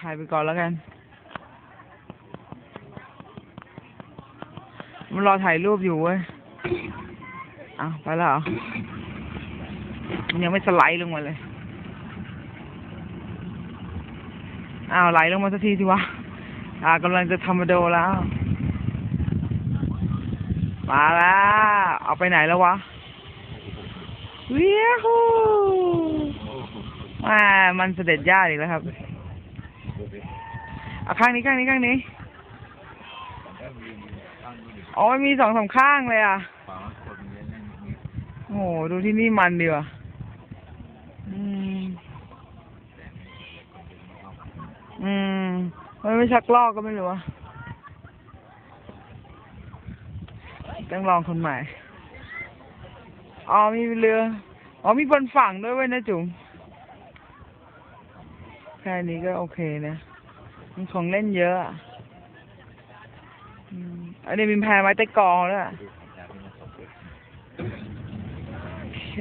ถ่ายไปก่อนแล้วกัน มันรอถ่ายรูปอยู่เว้ยอ้าวไปแล้วเหรอมันยังไม่สไลด์ลงมาเลย อ้าวไหลลงมาสักทีสิวะ อ่ากำลังจะทำมาโดแล้ว มาแล้ว เอาไปไหนแล้ววะเวียฮูมามันเสด็จย่าอีกแล้วครับ เอาข้างนี้ข้างนี้ข้างนี้อ๋อมันมีสองสามข้างเลยอะ โอ้โหดูที่นี่มันดีว่ะอืม อืมมันไม่ชักลอกก็ไม่รู้อะต้องลองคนใหม่ อ๋อมีเรือ อ๋อมีบนฝั่งด้วยเว้ยนะจุ๋มแค่นี้ก็โอเคนะ มันของเล่นเยอะอันนี้มีแพรไม้ตะกองด้วยอะโอเค